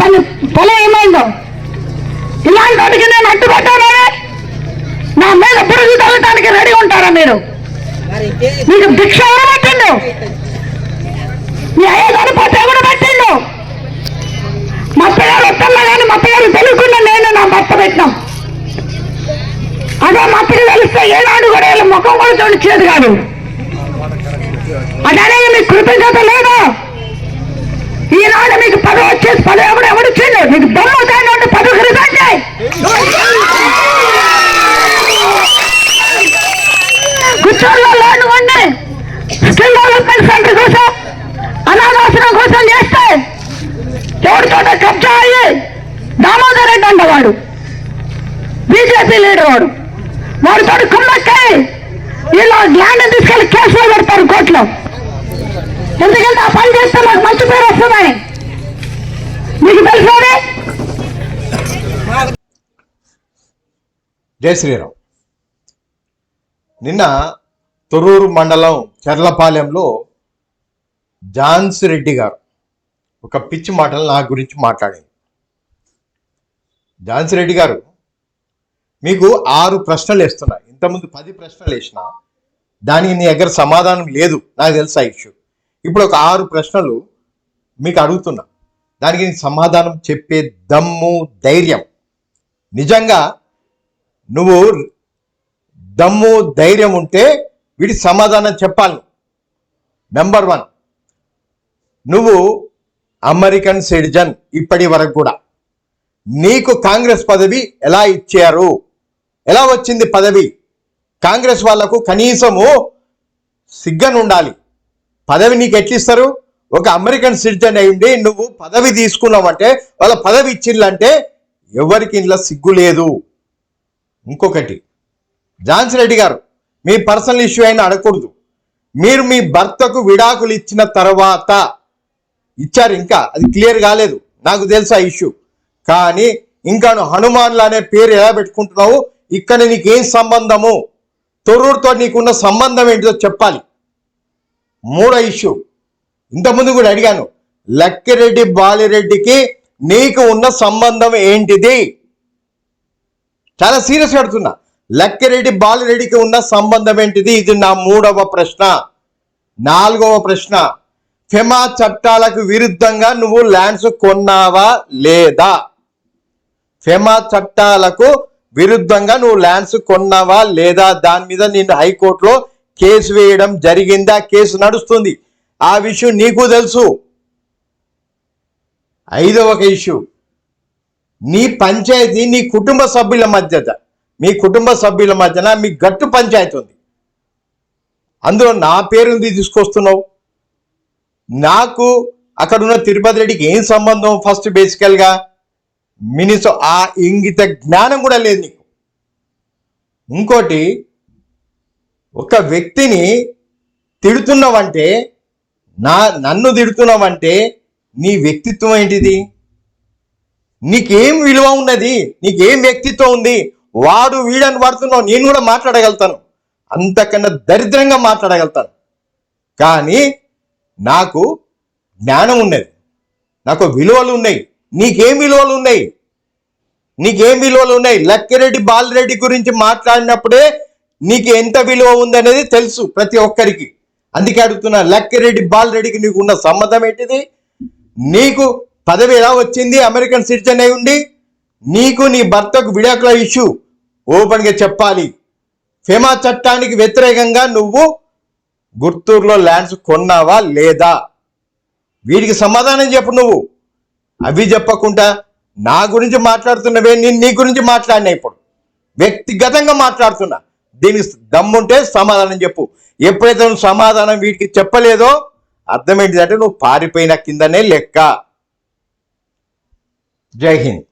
పని? పొలం ఏమైందో? ఇలాంటి వాటికి నేను అడ్డుపడ్డానే నా మీద బురుగు తగ్గటానికి రెడీ ఉంటారా మీరు? మీకు భిక్ష ఎవరు పెట్టిండు? మీ అయ్యగారు పోతే ఎవరు పెట్టిండు? మా పిల్లలు వస్తున్నా కానీ మా పిల్లలు తెలుగుకున్న నేను నా భర్త పెట్టినాం. అదే మా పిల్లలు తెలిస్తే ఏనాడు కూడా వీళ్ళ ముఖం కూడా చూడచ్చేది కాదు. అదే మీకు కృతజ్ఞత లేదా? మీకు పదవి వచ్చేసి పదవి ఎవడు ఎవడిచ్చిండు మీకు దమ్ము కానివ్వండి పదవికి రిజైన్ చేయి కూర్చోల్లో లోన్ కొండి స్కిల్ డెవలప్మెంట్ సెంటర్ కోసం అనాథాశ్రమం కోసం చేస్తే ఎవరితోట కబ్జా అయ్యి దామోదర్ రెడ్డి అంట వాడు బీజేపీ లీడర్ వాడు. వాడితో తోటి కుమ్మక్కాయి వీళ్ళు ల్యాండ్ తీసుకెళ్ళి కేసులో పెడతారు కోర్టులో. ఎందుకంటే ఆ పని చేస్తే నాకు మంచి పేరు వస్తుందని జై శ్రీరామ్. నిన్న తొర్రూరు మండలం చెర్లపాలెంలో ఝాన్సీ రెడ్డి గారు ఒక పిచ్చి మాటలు నా గురించి మాట్లాడింది ఝాన్సీ రెడ్డి గారు మీకు ఆరు ప్రశ్నలు వేస్తున్నా. ఇంతకుముందు పది ప్రశ్నలు వేసిన దానికి నీ దగ్గర సమాధానం లేదు. నాకు తెలుసు ఆ ఇష్యూ. ఇప్పుడు ఒక ఆరు ప్రశ్నలు మీకు అడుగుతున్నా. దానికి నీకు సమాధానం చెప్పే దమ్ము ధైర్యం. నిజంగా నువ్వు దమ్ము ధైర్యం ఉంటే వీటి సమాధానం చెప్పాలి. నెంబర్ వన్ నువ్వు అమెరికన్ సిటిజన్ ఇప్పటి వరకు కూడా. నీకు కాంగ్రెస్ పదవి ఎలా ఇచ్చారు? ఎలా వచ్చింది పదవి? కాంగ్రెస్ వాళ్ళకు కనీసము సిగ్గను ఉండాలి పదవి నీకు ఎట్లిస్తారు? ఒక అమెరికన్ సిటిజన్ అయి ఉండి నువ్వు పదవి తీసుకున్నావంటే వాళ్ళ పదవి ఇచ్చిందంటే ఎవరికి ఇంట్లో సిగ్గు లేదు? ఇంకొకటి ఝాన్సీ రెడ్డి గారు మీ పర్సనల్ ఇష్యూ అయినా అడగకూడదు. మీరు మీ భర్తకు విడాకులు ఇచ్చిన తర్వాత ఇచ్చారు ఇంకా అది క్లియర్ కాలేదు. నాకు తెలుసు ఆ ఇష్యూ. కానీ ఇంకా నువ్వు హనుమాన్లు అనే పేరు ఎలా పెట్టుకుంటున్నావు? ఇక్కడ నీకేం సంబంధము? తొర్రూరుతో నీకున్న సంబంధం ఏంటిదో చెప్పాలి. మూడో ఇష్యూ. ఇంతకుముందు కూడా అడిగాను లక్కిరెడ్డి బాలిరెడ్డికి నీకు ఉన్న సంబంధం ఏంటిది? చాలా సీరియస్ అడుగుతున్నా. లక్కిరెడ్డి బాలిరెడ్డికి ఉన్న సంబంధం ఏంటిది? ఇది నా మూడవ ప్రశ్న. నాలుగవ ప్రశ్న. ఫెమా చట్టాలకు విరుద్ధంగా నువ్వు ల్యాండ్స్ కొన్నావా లేదా? ఫెమా చట్టాలకు విరుద్ధంగా నువ్వు ల్యాండ్స్ కొన్నావా లేదా? దాని మీద నేను హైకోర్టులో కేసు వేయడం జరిగిందా? కేసు నడుస్తుంది. ఆ విషయం నీకు తెలుసు. ఐదవ ఒక ఇష్యూ నీ పంచాయతీ నీ కుటుంబ సభ్యుల మధ్యత మీ కుటుంబ సభ్యుల మధ్యన మీ గట్టు పంచాయతీ ఉంది. అందులో నా పేరుంది తీసుకొస్తున్నావు. నాకు అక్కడ ఉన్న తిరుపతి రెడ్డికి ఏం సంబంధం ఫస్ట్ బేసికల్గా? మినిస్ ఆ ఇంగిత జ్ఞానం కూడా లేదు నీకు. ఇంకోటి ఒక వ్యక్తిని తిడుతున్నావంటే నా నన్ను తిడుతున్నావంటే నీ వ్యక్తిత్వం ఏంటిది? నీకేం విలువ ఉన్నది నీకేం వ్యక్తిత్వం ఉంది వాడు వీడని వాడుతున్నావు నేను కూడా మాట్లాడగలుగుతాను. అంతకన్నా దరిద్రంగా మాట్లాడగలుగుతాను. కానీ నాకు జ్ఞానం ఉన్నది నాకు విలువలు ఉన్నాయి నీకేం విలువలు ఉన్నాయి? నీకేం విలువలు ఉన్నాయి? లక్కిరెడ్డి బాలరెడ్డి గురించి మాట్లాడినప్పుడే నీకు ఎంత విలువ ఉందనేది తెలుసు ప్రతి ఒక్కరికి. అందుకే అడుగుతున్నా లక్కిరెడ్డి బాలరెడ్డికి నీకు ఉన్న సంబంధం ఏంటిది? నీకు పదవి ఎలా వచ్చింది? అమెరికన్ సిటిజన్ అయి ఉండి నీకు నీ భర్తకు విడాకుల ఇష్యూ ఓపెన్గా చెప్పాలి. ఫెమా చట్టానికి వ్యతిరేకంగా నువ్వు గుర్తూరులో ల్యాండ్స్ కొన్నావా లేదా? వీడికి సమాధానం చెప్పు నువ్వు. అవి చెప్పకుండా నా గురించి మాట్లాడుతున్నవే నేను నీ గురించి మాట్లాడినా ఇప్పుడు. వ్యక్తిగతంగా మాట్లాడుతున్నా. దీనికి దమ్ముంటే సమాధానం చెప్పు. ఎప్పుడైతే నువ్వు సమాధానం వీటికి చెప్పలేదో అర్థం ఏంటిదంటే నువ్వు పారిపోయిన కిందనే లెక్క. జై హింద్